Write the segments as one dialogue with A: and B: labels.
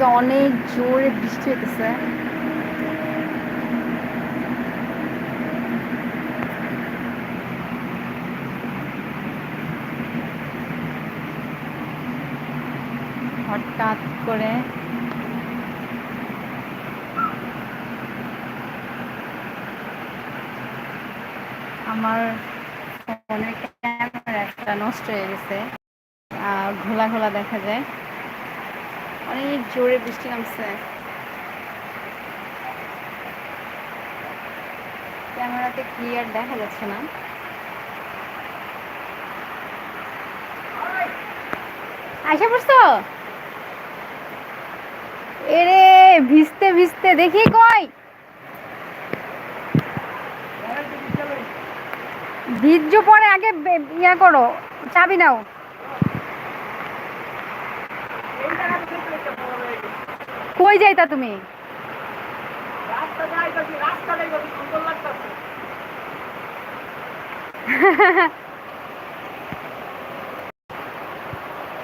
A: এদিকে অনেক জোরে বৃষ্টি হইতেছে। হঠাৎ করে আমার ফোনের ক্যামেরা একটা নষ্ট হয়ে গেছে ঘোলা ঘোলা দেখা যায়। অনেক জোরে বৃষ্টি নামছে। ক্যামেরাতে ক্লিয়ার দেখা যাচ্ছে না। আশা করছ এরে, ভিজতে ভিজতে, দেখি কই? ভিজ্জ পরে আগে ইয়া করো, চাবি নাও। কই যাইতা তুমি?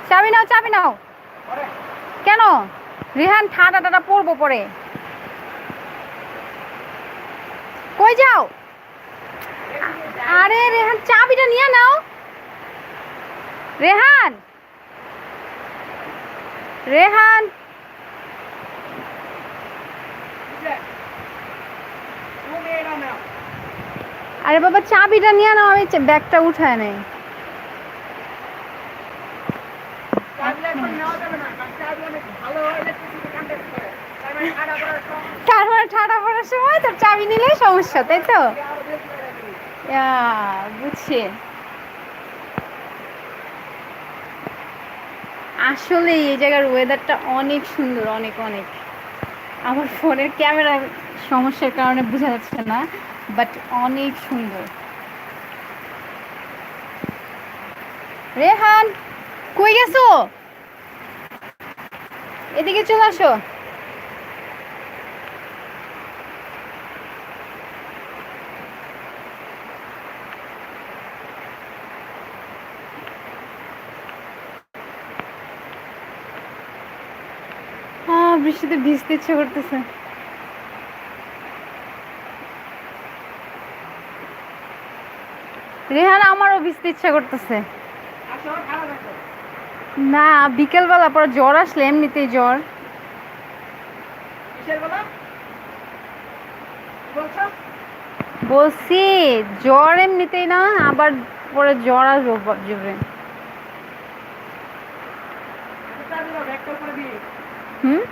A: চাবি নাও চাবি নাও। কেন? রেহান ঠাডা টাটা পড়ব পরে। কই যাও? আরে রেহান, চাবিটা নিয়ে নাও। রেহান! রেহান! আরে বাবা, চাবিটা নিয়ে নাও, আমি ব্যাগটা উঠায় নেই। তোর চাবি নিলে সমস্যা, তাই তো? বুঝছি। আসলে এই জায়গার ওয়েদারটা অনেক সুন্দর, অনেক অনেক। আমার ফোনের ক্যামেরার সমস্যার কারণে বোঝা যাচ্ছে না। বাট অনেক সুন্দর। রেহান কই গেছো? এদিকে চলে আসো। বৃষ্টিতে ভিজতে ইচ্ছে করতেছে। রেহান আমারও ভিজতে ইচ্ছা করতেছে। না বিকেলবেলা পর জ্বর আসলে এমনিতেই জ্বর। বলছি জ্বর এমনিতেই না আবার পরে জ্বর আসব জোরে। হুম?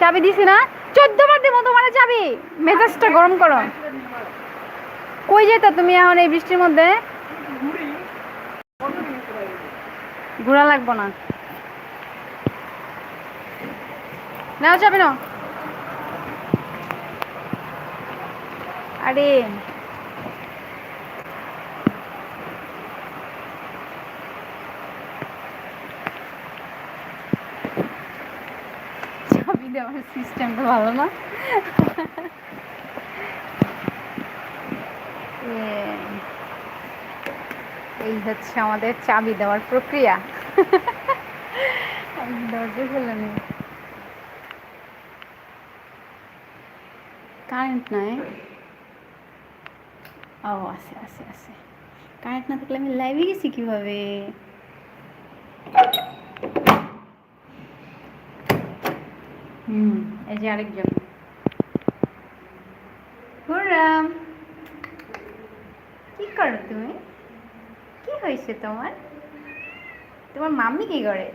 A: চাবি দিছি না? চোদ্দ বার দেবো তোমার চাবি। মেজাজটা গরম করো। কই যেত তুমি এখন এই বৃষ্টির মধ্যে? ঘোরা লাগবো না। নাও চাবি নাও। আরে। চাবি দেওয়ার সিস্টেমটা ভালো না এ- এই হচ্ছে আমাদের চাবি দেওয়ার প্রক্রিয়া। দরজা খুলে নি কারেন্ট নাই। ও, আছে আছে আছে। কারেন্ট না থাকলে আমি লাইভে গেছি কীভাবে? হুম, এই যে আরেকজন হুরাম কি করো তুমি? কি হয়েছে তোমার? তোমার মাম্মি কি করে?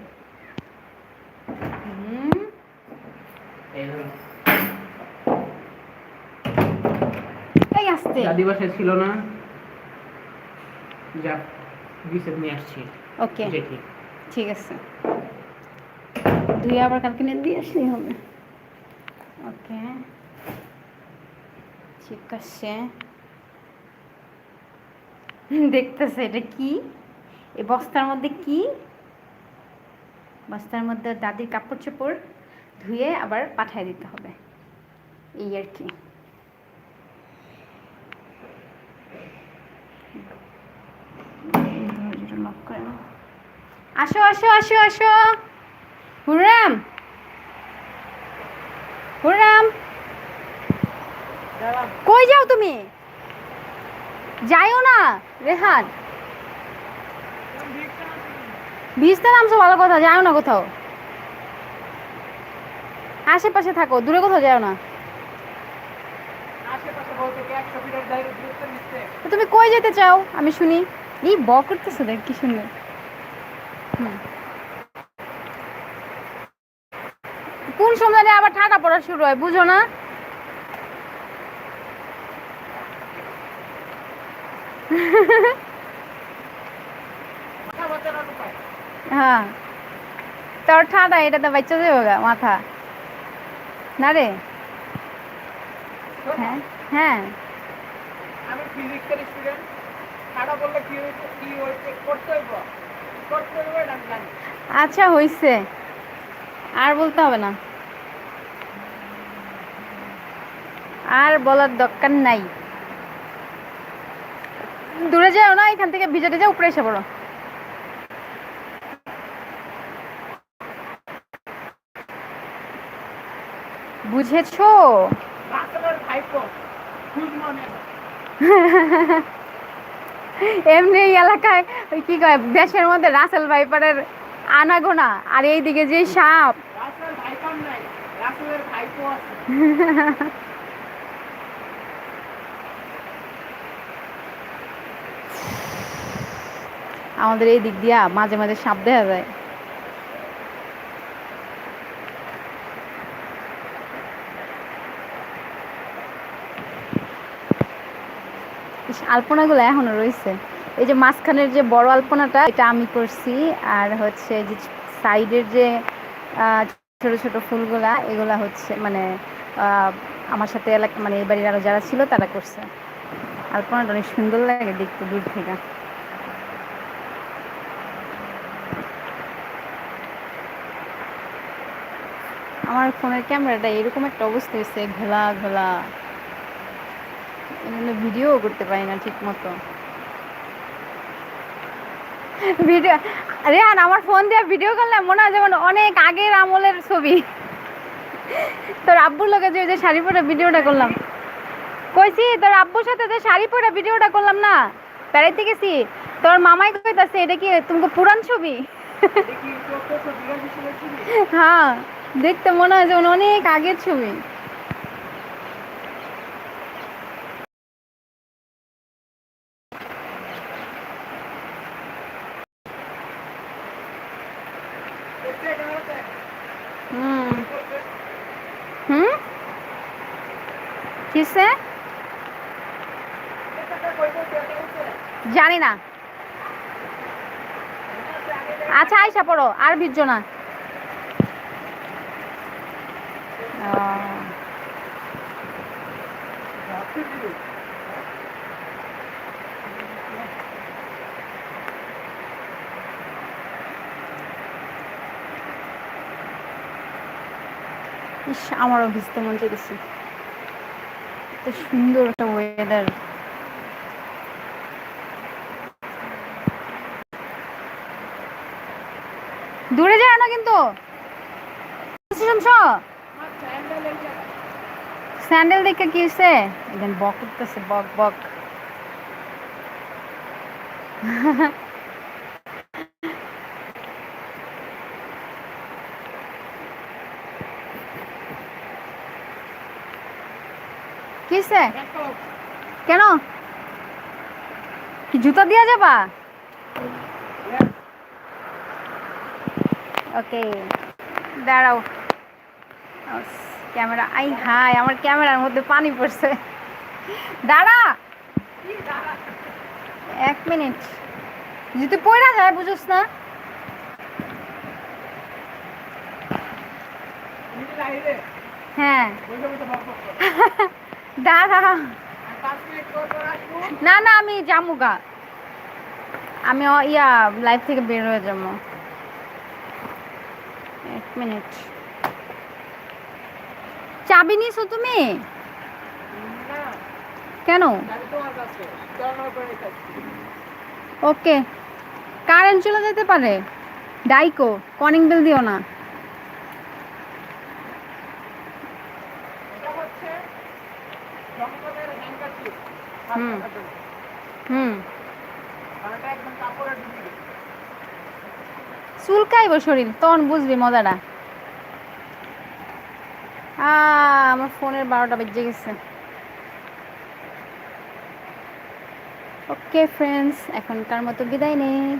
A: এই আসতে।
B: দাদি বাসায় ছিল না। যা বিসেট নিয়ে আসছি।
A: ওকে। ঠিক আছে। দুই আবার কালকে নিয়ে দিয়ে আসলেই হবে। ওকে। ঠিক আছে। দেখতেছে এটা কি? এই বস্তার মধ্যে কি? বস্তার মধ্যে দাদির কাপড় চোপড় ধুয়ে আবার পাঠিয়ে দিতে হবে। এই আর কি। আসো আসো আসো আসো। হুরাম হুরাম কই যাও তুমি? যাইও না রেহান। ভিজতে নামছো ভালো কথা যাও না কোথাও। আশেপাশে থাকো দূরে কোথাও যাও না। তুমি কই যেতে চাও? আমি শুনি। এই ব করতেছো দেখ কি সুন্দর হুম। কোন সময় আবার ঠাটা পড়া শুরু হয় বুঝো না? হ্যাঁ। তোর ঠাটা এটাতে বাচ্চা যাবে গা মাথা। না রে? হ্যাঁ হ্যাঁ।
B: আমি ফিজিক্সের স্টুডেন্ট খাড়া বললে কি হয়েছে কি হয়েছে করতে হইব? করতে হইব জানি।
A: আচ্ছা হইছে। আর বলতে হবে না। আর বলার দরকার নাই। দূরে যাও না এখান থেকে ভিজে যাও উপরে এসে পড়ো। বুঝেছ?
B: মনে
A: এমনি এই এলাকায় ওই কি কয় দেশের মধ্যে রাসেল ভাইপারের আনাগোনা আর এইদিকে যে সাপ।
B: রাসেল ভাইপার নাই রাসেলের ভাইপো আছে।
A: আমাদের এই দিক দিয়া মাঝে মাঝে সাপ দেখা যায়। আলপনাগুলো এখনও রয়েছে। এই যে মাঝখানের যে বড় আলপনাটা, এটা আমি করছি। আর হচ্ছে যে সাইডের যে ছোট ছোট ফুলগুলা, এগুলা হচ্ছে মানে আমার সাথে এলাকা মানে এই বাড়ির আরও যারা ছিল তারা করছে। আলপনাটা অনেক সুন্দর লাগে দেখতে দূর থেকে। আমার ফোনের ক্যামেরাটা এরকম একটা অবস্থা হয়েছে ঘোলা ঘোলা। এজন্য ভিডিও করতে পারি না ঠিক মতো ভিডিও রেহান আমার ফোন দিয়ে ভিডিও করলে মনে হয় যেমন অনেক আগের আমলের ছবি। তোর আব্বুর লোকে যে যে শাড়ি পরে ভিডিওটা করলাম। কইছি তোর আব্বুর সাথে যে শাড়ি পরে ভিডিওটা করলাম না? বেড়াইতে গেছি। তোর মামাই কইতাছে এটা কি তুমি পুরান ছবি? হ্যাঁ। দেখতে মনে হয় যেমন অনেক আগের ছবি। কিসে? জানি না। আচ্ছা আইসা পড়ো। আর ভিজছো না ইস আমারও ভিজতে মন এত সুন্দর একটা ওয়েদার দূরে যায় না কিন্তু। শুনছ
B: স্যান্ডেল
A: দেখে কি হয়েছে একদম বক করতেছে বক বক। কি হয়েছে
B: দেখো,
A: কেন? কি জুতা দিয়া যাবা? ওকে দাঁড়াও। ক্যামেরা। আই হাই আমার ক্যামেরার মধ্যে পানি পড়ছে। দাঁড়া। এক মিনিট। যদি পড়া যায়, বুঝোস না? হ্যাঁ। দাঁড়া। না না, আমি জামুগা আমি ইয়া লাইফ থেকে বের হয়ে যাব। এক মিনিট। চাবি নিছো তুমি? কেন? ওকে। কারেন্ট চলে যেতে পারে? ডাইকো, কনিং বিল দিও না। হুম। হুম। চুলকাইব শরীর তখন বুঝবি মজাটা। আমার ফোনের বারোটা বেজে গেছে। ওকে ফ্রেন্ডস এখনকার মতো বিদায় নেই। আর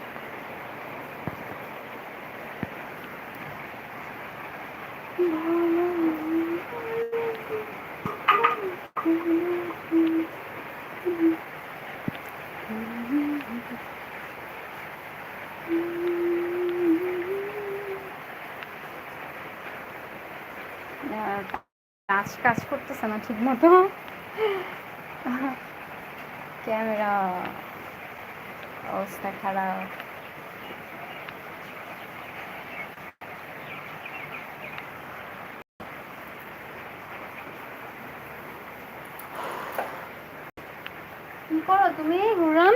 A: কাজ কাজ করতেছে না ঠিক মতো ক্যামেরা অবস্থা খারাপ। কি করো তুমি ঘুরান